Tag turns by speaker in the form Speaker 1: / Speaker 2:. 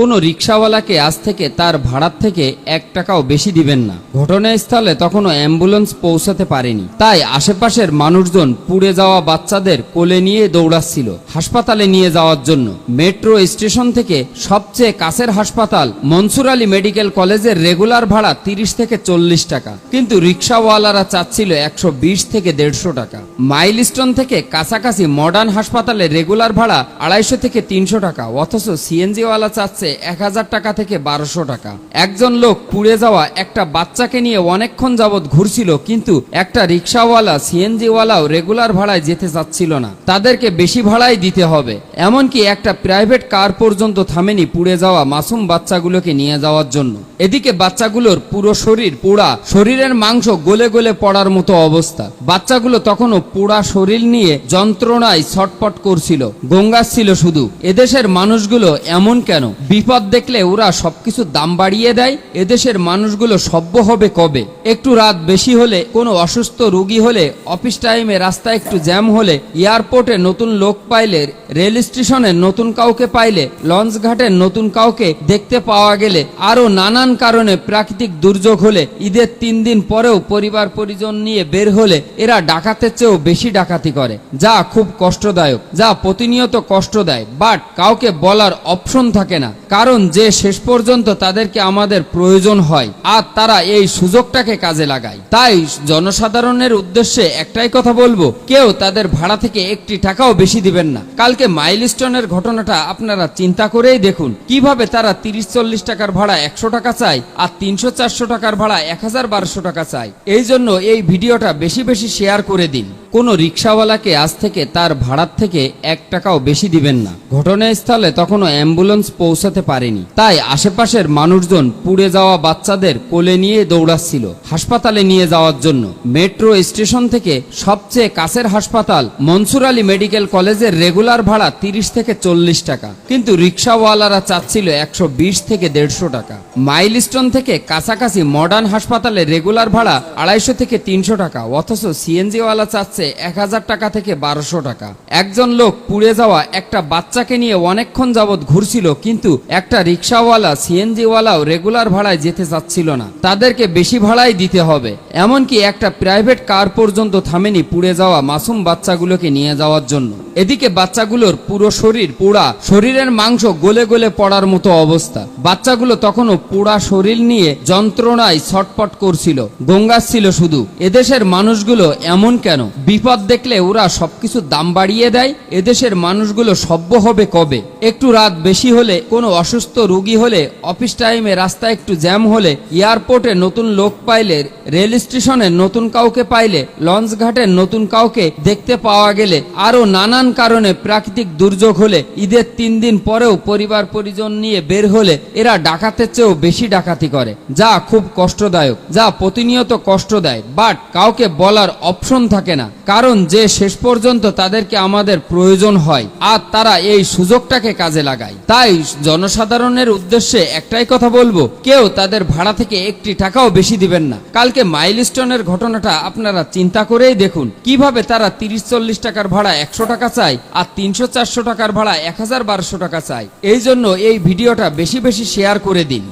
Speaker 1: কোনো রিক্সাওয়ালাকে আজ থেকে তার ভাড়ার থেকে এক টাকাও বেশি দিবেন না। ঘটনাস্থলে তখনও অ্যাম্বুলেন্স পৌঁছাতে পারেনি। তাই আশেপাশের মানুষজন পুড়ে যাওয়া বাচ্চাদের কোলে নিয়ে দৌড়াচ্ছিল হাসপাতালে নিয়ে যাওয়ার জন্য। মেট্রো স্টেশন থেকে সবচেয়ে কাছের হাসপাতাল মনসুর আলী মেডিকেল কলেজের রেগুলার ভাড়া তিরিশ থেকে চল্লিশ টাকা। কিন্তু রিক্সাওয়ালারা চাচ্ছিল একশো বিশ থেকে দেড়শো টাকা। মাইলস্টোন থেকে কাছাকাছি মডার্ন হাসপাতালে রেগুলার ভাড়া আড়াইশো থেকে তিনশো টাকা। অথচ সিএনজিওয়ালা চাচ্ছে এক হাজার টাকা থেকে বারোশো টাকা। একজন লোক পুড়ে যাওয়া একটা বাচ্চাকে নিয়ে অনেকক্ষণ যাবৎ ঘুরছিল, কিন্তু একটা রিক্সাওয়ালা, সিএনজিওয়ালাও রেগুলার ভাড়ায় যেতে চাচ্ছিল না। তাদেরকে বেশি ভাড়াই দিতে হবে। এমনকি একটা প্রাইভেট কার পর্যন্ত থামেনি পুড়ে যাওয়া মাসুম বাচ্চাগুলোকে নিয়ে যাওয়ার জন্য। এদিকে বাচ্চাগুলোর পুরো শরীর পোড়া, শরীরের মাংস গলে গলে পড়ার মতো অবস্থা। বাচ্চাগুলো তখনও পোড়া শরীর নিয়ে যন্ত্রণায় ছটপট করছিল গঙ্গাস ছিল শুধু। এদেশের মানুষগুলো এমন কেন? বিপদ দেখলে ওরা সবকিছু দাম বাড়িয়ে দেয়। এদেশের মানুষগুলো সভ্য হবে কবে? একটু রাত বেশি হলে, কোনো অসুস্থ রোগী হলে, অফিস টাইমে রাস্তায় একটু জ্যাম হলে, এয়ারপোর্টে নতুন লোক পাইলে, রেল স্টেশনে নতুন কাউকে পাইলে, লঞ্চ ঘাটে নতুন কাউকে দেখতে পাওয়া গেলে আরও নানান কারণে প্রাকৃতিক দুর্যোগ হলে, ঈদের তিন দিন পরেও পরিবার পরিজন নিয়ে বের হলে, এরা ডাকাতের চেয়েও বেশি ডাকাতি করে। যা খুব কষ্টদায়ক, যা প্রতিনিয়ত কষ্ট দেয়, বাট কাউকে বলার অপশন থাকে না। কারণ যে শেষ পর্যন্ত তাদেরকে আমাদের প্রয়োজন হয়, আর তারা এই সুযোগটাকে কাজে লাগায়। তাই জনসাধারণের উদ্দেশ্যে একটাই কথা বলব, কেউ তাদের ভাড়া থেকে একটি টাকাও বেশি দিবেন না। কালকে মাইলস্টোনের ঘটনাটা আপনারা চিন্তা করেই দেখুন। কীভাবে তারা তিরিশ চল্লিশ টাকার ভাড়া একশো টাকা চায়, আর তিনশো চারশো টাকার ভাড়া এক হাজার বারোশো টাকা চায়। এই জন্য এই ভিডিওটা বেশি বেশি শেয়ার করে দিন। কোনো রিক্সাওয়ালাকে আজ থেকে তার ভাড়ার থেকে এক টাকাও বেশি দিবেন না। ঘটনাস্থলে তখনও অ্যাম্বুলেন্স পৌঁছাতে পারেনি। তাই আশেপাশের মানুষজন পুড়ে যাওয়া বাচ্চাদের কোলে নিয়ে দৌড়াচ্ছিল হাসপাতালে নিয়ে যাওয়ার জন্য। মেট্রো স্টেশন থেকে সবচেয়ে কাছের হাসপাতাল মনসুর আলী মেডিকেল কলেজের রেগুলার ভাড়া তিরিশ থেকে চল্লিশ টাকা। কিন্তু রিক্সাওয়ালারা চাচ্ছিল একশো বিশ থেকে দেড়শো টাকা। মাইলস্টোন থেকে কাছাকাছি মডার্ন হাসপাতালে রেগুলার ভাড়া আড়াইশো থেকে তিনশো টাকা। অথচ সিএনজিওয়ালা চাচ্ছে এক হাজার টাকা থেকে বারোশো টাকা। একজন লোক পুড়ে যাওয়া একটা বাচ্চাকে নিয়ে অনেকক্ষণ যাবৎ ঘুরছিল, কিন্তু একটা রিক্সাওয়ালা, সিএনজিওয়ালাও রেগুলার ভাড়ায় যেতে চাচ্ছিল না। তাদেরকে বেশি ভাড়াই দিতে হবে। এমনকি একটা প্রাইভেট কার পর্যন্ত থামেনি পুড়ে যাওয়া মাসুম বাচ্চাগুলোকে নিয়ে যাওয়ার জন্য। এদিকে বাচ্চাগুলোর পুরো শরীর পোড়া, শরীরের মাংস গলে গলে পড়ার মতো অবস্থা। বাচ্চাগুলো তখনও পোড়া শরীর নিয়ে যন্ত্রণায় ছটপট করছিল, গঙ্গাচ্ছিল শুধু। এদেশের মানুষগুলো এমন কেন? বিপদ দেখলে ওরা সব সবকিছু দাম বাড়িয়ে দেয়, এদেশের মানুষগুলো সভ্য হবে কবে? একটু রাত বেশি হলে, কোনো অসুস্থ রোগী হলে, অফিস টাইমে রাস্তায় একটু জ্যাম হলে, এয়ারপোর্টে নতুন লোক পাইলে, রেল স্টেশনে নতুন কাউকে পাইলে, লঞ্চ ঘাটে নতুন কাউকে দেখতে পাওয়া গেলে আরও নানান কারণে প্রাকৃতিক দুর্যোগ হলে, ঈদের তিন দিন পরেও পরিবার পরিজন নিয়ে বের হলে, এরা ডাকাতের চেয়েও বেশি ডাকাতি করে। যা খুব কষ্টদায়ক, যা প্রতিনিয়ত কষ্ট দেয়, বাট কাউকে বলার অপশন থাকে না। কারণ যে শেষ পর্যন্ত তাদেরকে আমাদের প্রয়োজন হয়, আর তারা এই সুযোগটাকে কাজে লাগায়। তাই জনসাধারণের উদ্দেশ্যে একটাই কথা বলব, কেউ তাদের ভাড়া থেকে একটি টাকাও বেশি দিবেন না। কালকে মাইলস্টোনের ঘটনাটা আপনারা চিন্তা করেই দেখুন, কীভাবে তারা তিরিশ চল্লিশ টাকার ভাড়া একশো টাকা চায়, আর তিনশো চারশো টাকার ভাড়া এক হাজার বারোশো টাকা চায়। এই জন্য এই ভিডিওটা বেশি বেশি শেয়ার করে দিন।